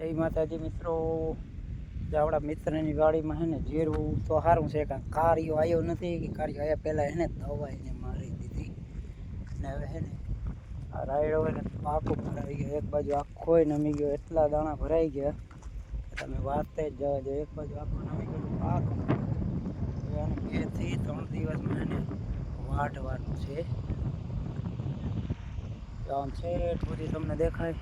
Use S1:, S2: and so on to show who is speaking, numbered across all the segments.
S1: જય માતાજી મિત્રો. આપણા મિત્રની વાડીમાં હે ને જીરવું તો સારું છે કારણ કાર્યો આવ્યો નથી. કે કાર્યો આવ્યા પહેલાં એને દવા એને મારી દીધી. ને હવે છે ને આ રાયડો હોય ને આખો ભરાઈ ગયો. એક બાજુ આખો નમી ગયો. એટલા દાણા ભરાઈ ગયા. તમે વાતે જ જવા જો એક બાજુ આખો નમી ગયો પાક. હવે આને બેથી ત્રણ દિવસમાં એને વાઢવાનું છે. આમ છે સુધી તમને દેખાય.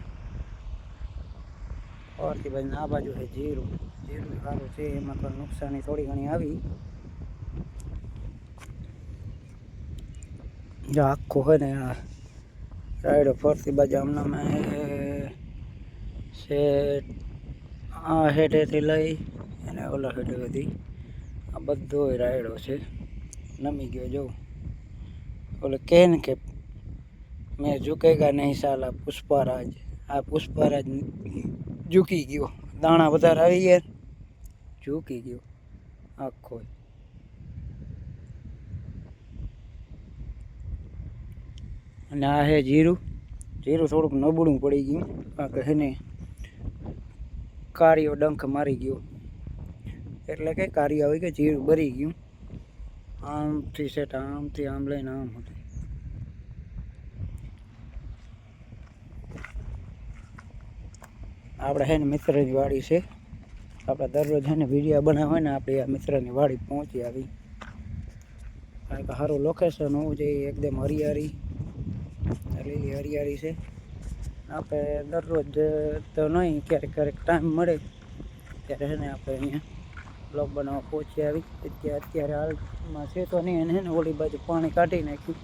S1: ઓરથી બાજુ આ બાજુ છે જીરું. જીરું સારું છે, એમાં પણ નુકસાની થોડી ઘણી આવી. જો આખું હોય ને રાયડો ફરતી બાજુ હમણાં છે, આ હેઠેથી લઈ અને ઓલા હેઠે બધી. આ બધો રાયડો છે. નમી ગયો, જો. ઓલે કહે ને કે મેં ઝુકેગા નહીં સાલા પુષ્પારાજ. આ પુષ્પારાજ ઝૂકી ગયો. દાણા વધારે આવી ગયા. ઝૂકી ગયો. આખો. અને આ હે જીરું. જીરું થોડુંક નબળું પડી ગયું. આ કે એને કાળીઓ ડંખ મારી ગયો. એટલે કે કાર્ય આવી કે જીરું બરી ગયું. આમથી સેટ આમથી આમ લઈને આમ હતું. આપણે હે ને મિત્રની વાડી છે. આપણે દરરોજ હે ને વિડીયા બનાવે ને આપણે આ મિત્રની વાડી પહોંચી આવી. કારણ કે સારું લોકેશન હોવું જોઈએ, એકદમ હરિયાળી. લીલી હરિયાળી છે. આપણે દરરોજ તો નહીં, ક્યારેક ક્યારેક ટાઈમ મળે. ત્યારે છે ને આપણે અહીંયા બ્લોક બનાવવા પહોંચી આવી. અત્યારે અત્યારે હાલમાં છે તો નહીં, એને હે ને ઓલી બાજુ પાણી કાઢી નાખ્યું.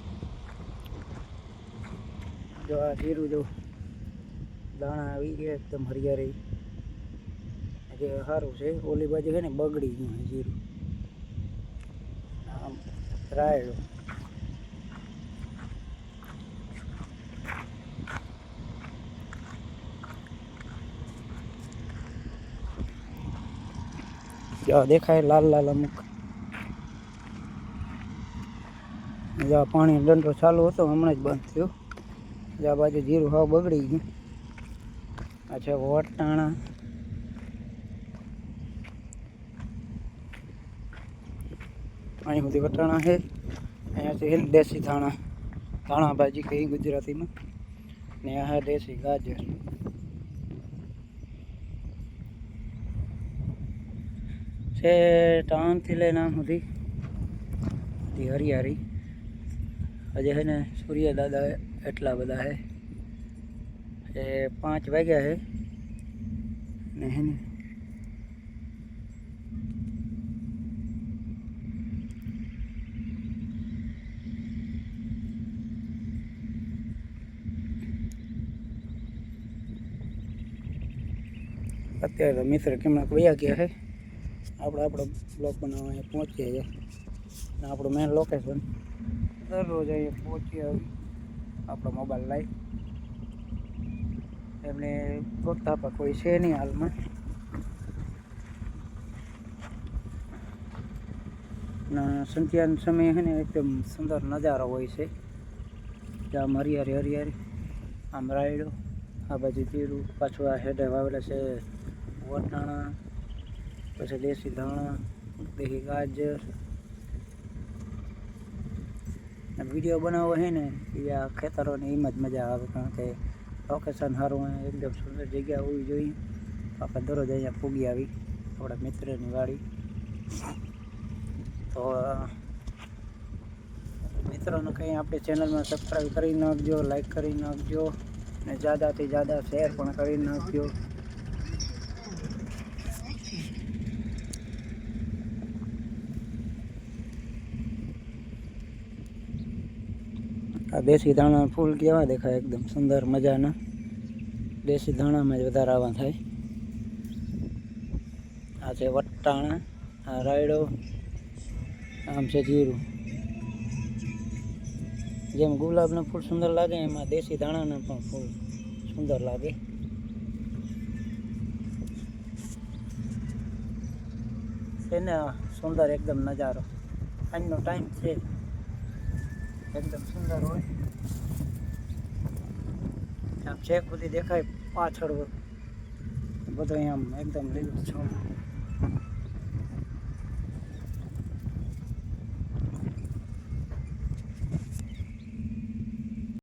S1: જો આ જીરું જો દાણા આવી ગયા એકદમ હરિયાળી. જે સારું છે. ઓલી બાજુ છે ને બગડી ગયું જીરું. આમ રાયડું. દેખાય લાલ લાલ અમુક. પાણી દંડો ચાલુ હતો, હમણાં જ બંધ થયો. આ બાજુ જીરું હાવ બગડી ગયું. આ છે વટાણા અહીં સુધી વટાણા છે. અહીંયા છે દેશી ધાણા. ધાણા ભાજી કહી ગુજરાતીમાં. ને આ દેશી ગાજર. છે ટાણથી લઈને આમ સુધી. હરિયારી આજે છે ને સૂર્ય દાદા એટલા બધા છે. એ પાંચ વાગ્યા છે ને હે ને અત્યારે તો મિત્ર કેમના વયા ગયા છે? આપણે આપણો બ્લોક બનાવવા અહીંયા પહોંચીએ છીએ. અને આપણું મેન લોકેશન દરરોજ અહીંયા પહોંચી આવી. આપણો મોબાઈલ લાઈવ એમને પણ કોઈ છે નહીં હાલમાં. સંધ્યાના સમયે છે ને એકદમ સુંદર નજારો હોય છે. આમ હરિયાળી હરિયાળી, આમ રાયડો, આ બાજુ જીરું પાછું આ હેડે વાવેલા છે વટાણા, પછી દેશી ધાણા, દેશી ગાજર. વીડિયો બનાવવો છે ને એ આ ખેતરોની એમ જ મજા આવે કારણ કે લોકેશન સારું હોય એકદમ સુંદર જગ્યા હોવી જોઈએ. આપણે દરરોજ અહીંયા પૂગી આવી, આપણા મિત્રની વાડી. તો મિત્રોને કંઈ આપણે ચેનલમાં સબસ્ક્રાઈબ કરી નાખજો લાઈક કરી નાખજો, ને જ્યાદાથી જ્યાદા શેર પણ કરી નાખજો. આ દેશી ધાણા ફૂલ કેવા દેખાય? એકદમ સુંદર મજાના. દેશી ધાણામાં જ વધારે આવા થાય. આ છે વટાણા, આ રાયડો, આમ છે જીરું. જેમ ગુલાબના ફૂલ સુંદર લાગે, એમાં દેશી ધાણાના પણ ફૂલ સુંદર લાગે. છે ને આ સુંદર એકદમ નજારો. આજનો ટાઈમ છે એકદમ સુંદર હોય આમ છેક બધી દેખાય પાછળ બધું આમ એકદમ લીલું છમ